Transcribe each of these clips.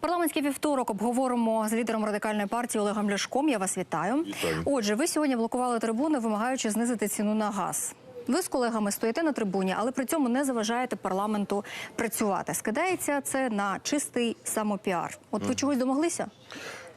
Парламентський вівторок обговоримо з лідером радикальної партії Олегом Ляшком. Я вас вітаю. Вітаю. Отже, ви сьогодні блокували трибуни, вимагаючи знизити ціну на газ. Ви з колегами стоїте на трибуні, але при цьому не заважаєте парламенту працювати. Скидається це на чистий самопіар. От ви чогось домоглися,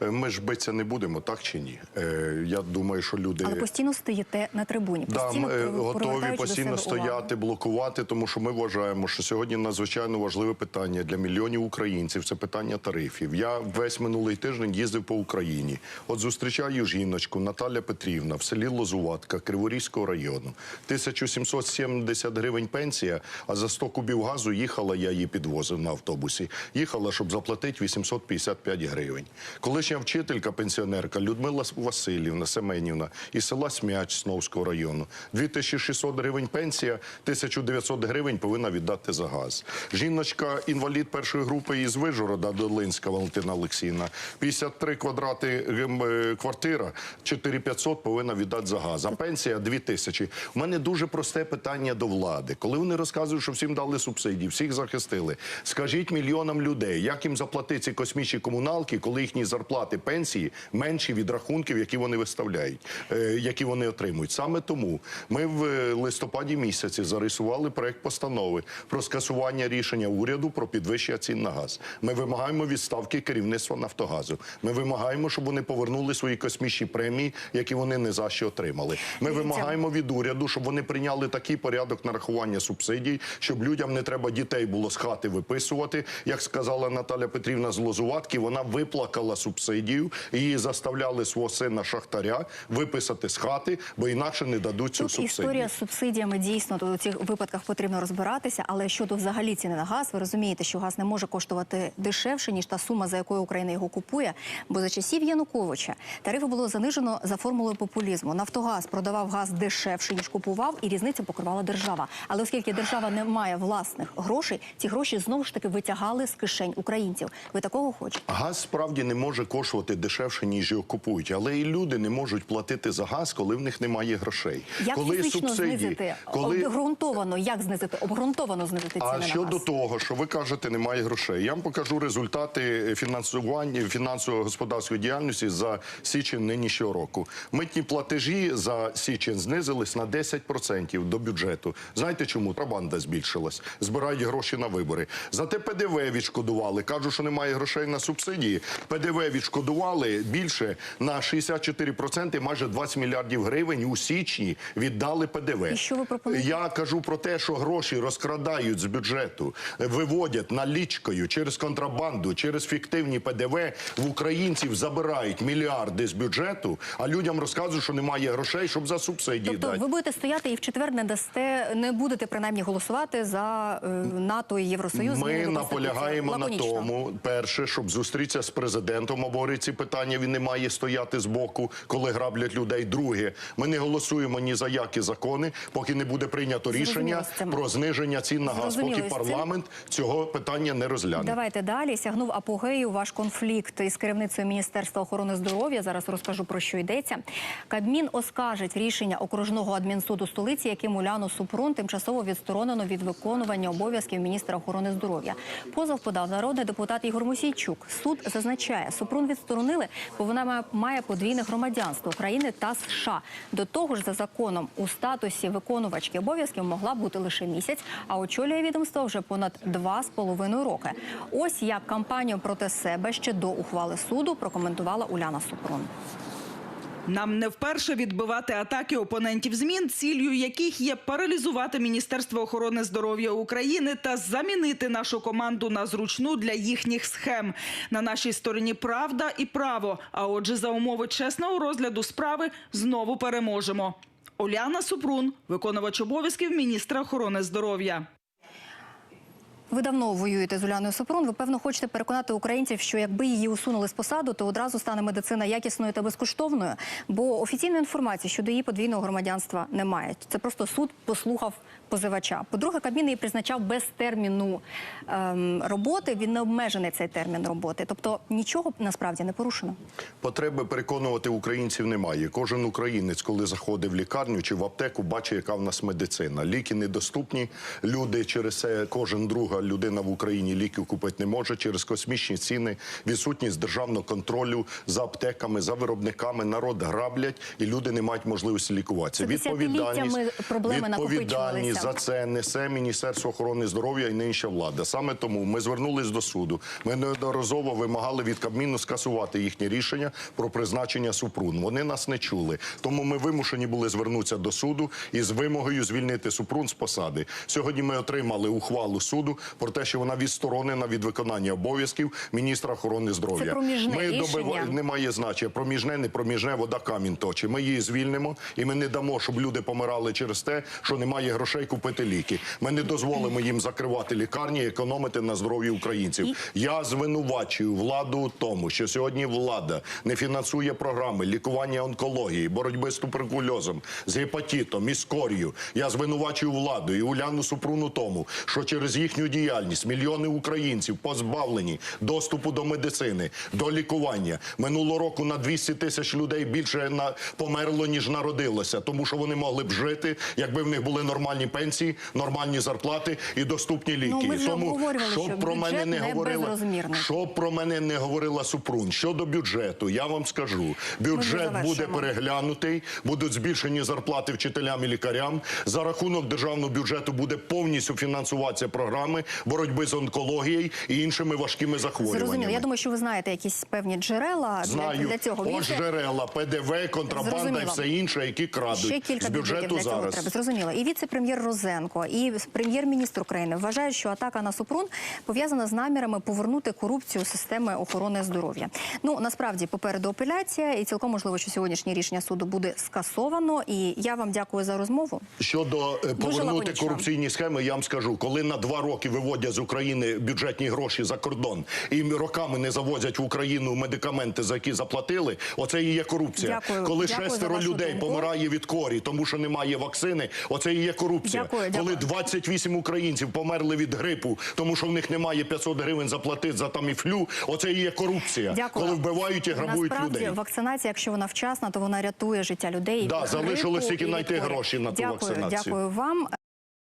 Ми ж битися не будемо, так чи ні? Е, я думаю, що люди але постійно стоїте на трибуні. да, ми, е, готові постійно увагу. стояти, блокувати, тому що ми вважаємо, що сьогодні надзвичайно важливе питання для мільйонів українців. Це питання тарифів. Я весь минулий тиждень їздив по Україні. От зустрічаю жіночку Наталя Петрівна в селі Лозуватка Криворізького району. 1770 гривень пенсія, а за 100 кубів газу їхала, я її підвозив на автобусі. Їхала, щоб заплатити 855 гривень. Колишня вчителька, пенсіонерка Людмила Васильівна Семенівна із села Смяч Сновського району. 2600 гривень пенсія, 1900 гривень повинна віддати за газ. Жіночка, інвалід першої групи із Вижгорода, Долинська Валентина Олексійовна, 53 квадрати е, квартира, 4500 повинна віддати за газ. А пенсія 2000. У мене дуже просте питання до влади. Коли вони розказують, що всім дали субсидії, всіх захистили, скажіть мільйонам людей, як їм заплатити ці космічні комуналки, коли їхні зарплати, пенсії менші від рахунків, які вони виставляють, е, які вони отримують. Саме тому ми в е, листопаді місяці зареєстрували проект постанови про скасування рішення уряду про підвищення цін на газ. Ми вимагаємо відставки керівництва Нафтогазу. Ми вимагаємо, щоб вони повернули свої космічні премії, які вони не за що отримали. Ми вимагаємо від уряду, щоб вони прийняли такий порядок нарахування субсидій, щоб людям не треба дітей було з хати виписувати. Як сказала Наталя Петрівна з Лозуватки, вона виплакала субсидію, її заставляли свого сина шахтаря виписати з хати, бо інакше не дадуть цю Тут субсидію. історія з субсидіями дійсно у цих випадках потрібно розбиратися. Але щодо взагалі ціни на газ, ви розумієте, що газ не може коштувати дешевше ніж та сума, за якою Україна його купує. Бо за часів Януковича тарифи було занижено за формулою популізму. Нафтогаз продавав газ дешевше ніж купував, і різницю покривала держава. Але оскільки держава не має власних грошей, ці гроші знову ж таки витягали з кишень українців. Ви такого хочете? Газ справді не може коштувати дешевше, ніж його купують, але і люди не можуть платити за газ, коли в них немає грошей. Як коли фізично знизити обґрунтовано? Як знизити обґрунтовано знизити ціни А на щодо газ? того, що ви кажете, немає грошей, я вам покажу результати фінансування фінансово-господарської діяльності за січень нинішнього року. Митні платежі за січень знизились на 10% до бюджету. Знаєте чому? Трабанда збільшилась, збирають гроші на вибори. Зате ПДВ відшкодували. Кажуть, що немає грошей на субсидії. ПДВ відшкодували більше на 64%, майже 20 мільярдів гривень у січні віддали ПДВ. І що ви пропонуєте? Я кажу про те, що гроші розкрадають з бюджету, виводять налічкою через контрабанду, через фіктивні ПДВ. В українців забирають мільярди з бюджету, а людям розказують, що немає грошей, щоб за субсидії Тобто дати. ви будете стояти і в четвер не дасте, не будете принаймні голосувати за е, НАТО і Євросоюз. Ми наполягаємо на тому, перше, щоб зустрітися з президентом, обговорити ці питання. Він не має стояти з боку, коли граблять людей. Друге, ми не голосуємо ні за які закони, поки не буде прийнято рішення про зниження цін на газ. Поки парламент цього питання не розгляне. Давайте далі. Сягнув апогею ваш конфлікт із керівницею Міністерства охорони здоров'я. Зараз розкажу про що йдеться. Кабмін оскаржить рішення окружного адмінсуду столиці, яким Уляну Супрун тимчасово відсторонено від виконування обов'язків міністра охорони здоров'я. Позов подав народний депутат Ігор Мосійчук. Суд зазначає, Супрун відсторонили, бо вона має подвійне громадянство України та США. До того ж, за законом у статусі виконувачки обов'язків могла бути лише місяць, а очолює відомство вже понад два з половиною роки. Ось як кампанію проти себе ще до ухвали суду прокоментувала Уляна Супрун. Нам не вперше відбивати атаки опонентів змін, ціллю яких є паралізувати Міністерство охорони здоров'я України та замінити нашу команду на зручну для їхніх схем. На нашій стороні правда і право. А отже, за умови чесного розгляду справи знову переможемо. Оляна Супрун, виконувач обов'язків міністра охорони здоров'я. Ви давно воюєте з Уляною Супрун. Ви певно хочете переконати українців, що якби її усунули з посаду, то одразу стане медицина якісною та безкоштовною. Бо офіційної інформації щодо її подвійного громадянства немає. Це просто суд послухав позивача. По-друге, Кабмін її призначав без терміну ем, роботи. Він не обмежений цей термін роботи. Тобто нічого насправді не порушено. Потреби переконувати українців немає. Кожен українець, коли заходить в лікарню чи в аптеку, бачить, яка в нас медицина. Ліки недоступні. Люди через це кожен друга людина в Україні ліків купити не може через космічні ціни, відсутність державного контролю за аптеками, за виробниками. Народ граблять, і люди не мають можливості лікуватися. Відповідальність накопичувалися. за це несе Міністерство охорони здоров'я і нинішня влада. Саме тому ми звернулись до суду. Ми неодноразово вимагали від Кабміну скасувати їхнє рішення про призначення Супрун. Вони нас не чули. Тому ми вимушені були звернутися до суду із вимогою звільнити Супрун з посади. Сьогодні ми отримали ухвалу суду про те, що вона відсторонена від виконання обов'язків міністра охорони здоров'я. Це проміжне ми рішення. немає значення. Проміжне, не проміжне, вода камінь точить. Ми її звільнимо, і ми не дамо, щоб люди помирали через те, що немає грошей купити ліки. Ми не дозволимо їм закривати лікарні і економити на здоров'ї українців. Я звинувачую владу у тому, що сьогодні влада не фінансує програми лікування онкології, боротьби з туберкульозом, з гепатитом, із кор'ю. Я звинувачую владу і Уляну Супрун у тому, що через їхню діяльність мільйони українців позбавлені доступу до медицини, до лікування. Минулого року на 200 тисяч людей більше на померло ніж народилося, тому що вони могли б жити, якби в них були нормальні пенсії, нормальні зарплати і доступні ліки. Ну, ми вже тому що про мене не говорила, щоб про мене не говорила Супрун щодо бюджету. Я вам скажу, бюджет буде переглянутий, будуть збільшені зарплати вчителям і лікарям. За рахунок державного бюджету буде повністю фінансуватися програми боротьби з онкологією і іншими важкими захворюваннями. Зрозуміло. Я думаю, що ви знаєте якісь певні джерела для, Знаю, для цього. ось Віце- джерела, ПДВ, контрабанда і все інше, які крадуть Ще кілька з бюджету для цього зараз. треба. Зрозуміло. І віце-прем'єр Розенко, і прем'єр-міністр України вважають, що атака на Супрун пов'язана з намірами повернути корупцію системи охорони здоров'я. Ну насправді попереду апеляція, і цілком можливо, що сьогоднішнє рішення суду буде скасовано. І я вам дякую за розмову. Щодо е, повернути корупційні схеми, я вам скажу, коли на два роки виводять з України бюджетні гроші за кордон і роками не завозять в Україну медикаменти, за які заплатили, оце і є корупція. Дякую. Коли Дякую шестеро людей думку. помирає від корі, тому що немає вакцини, оце і є корупція. Дякую, Коли дякую. 28 українців померли від грипу, тому що в них немає 500 гривень заплатити за таміфлю, оце і є корупція. Дякую. Коли вбивають і грабують Насправді, людей. вакцинація, якщо вона вчасна, то вона рятує життя людей. Да, залишилось тільки знайти гроші на ту дякую, вакцинацію. Дякую вам.